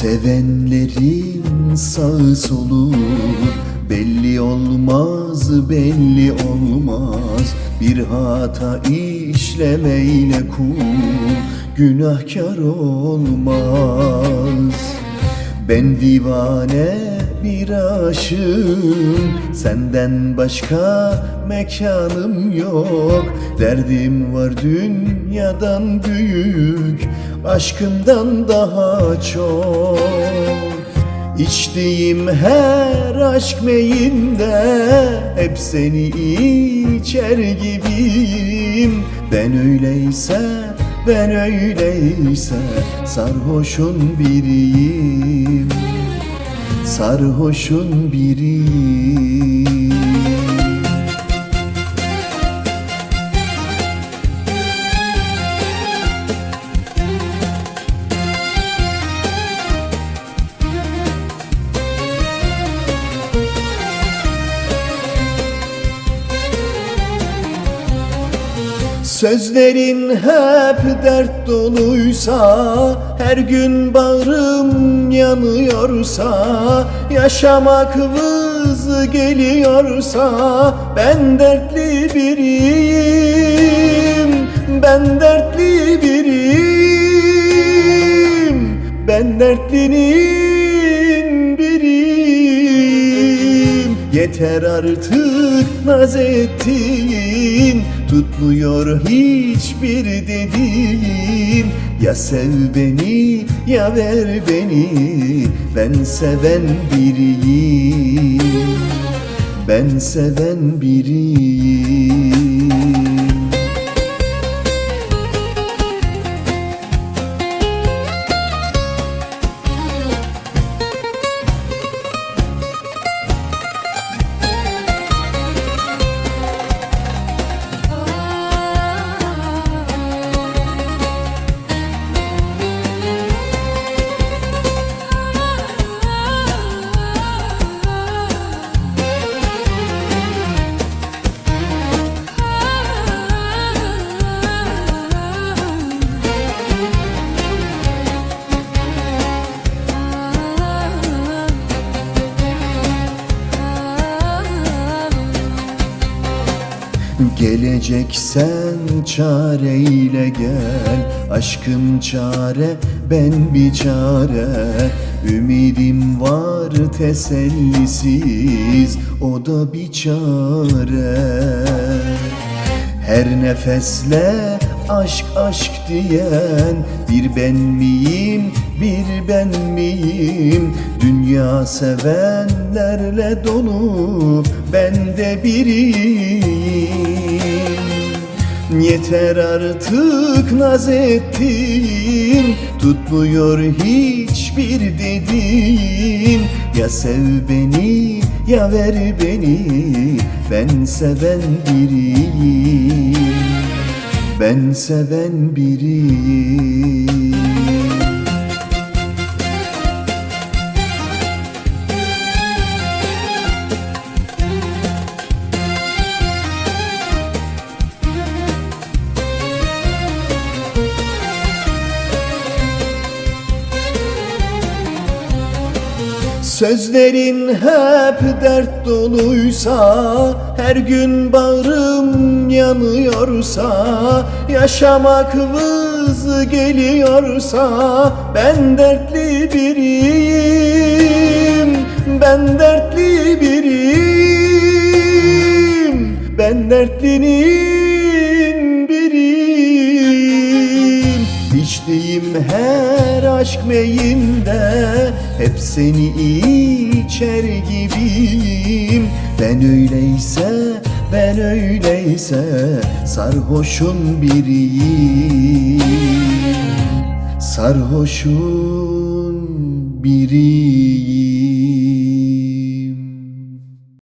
Sevenlerin sağ solu belli olmaz belli olmaz. Bir hata işlemeyle kul günahkar olmaz. Ben divane bir aşığım. Senden başka mekanım yok. Derdim var dünyadan büyük Aşkından daha çok. İçtiğim her aşk meyinde Hep seni içer gibiyim. Ben öyleyse, ben öyleyse Sarhoşun biriyim Sarhoşun biriyim Sözlerin hep dert doluysa Her gün bağrım yanıyorsa Yaşamak vız geliyorsa Ben dertli biriyim Ben dertli biriyim Ben dertlinin Yeter artık naz ettiğin Tutmuyor hiçbir dediğin. Ya sev beni ya ver beni Ben seven biriyim. Ben seven biriyim Geleceksen çareyle gel. Aşkın çare ben bir çare. Ümidim var tesellisiz. O da bir çare. Her nefesle aşk aşk diyen. Bir ben miyim bir ben miyim? Dünya sevenlerle dolu Ben de biriyim Yeter artık naz ettin Tutmuyor hiçbir dediğin Ya sev beni ya ver beni Ben seven biriyim. Ben seven biriyim Sözlerin hep dert doluysa Her gün bağrım yanıyorsa Yaşamak vız geliyorsa Ben dertli biriyim Ben dertli biriyim Ben dertlinin biriyim. İçtiğim her aşk meyinde Hep seni içer gibiyim. Ben öyleyse, ben öyleyse Sarhoşun biriyim Sarhoşun biriyim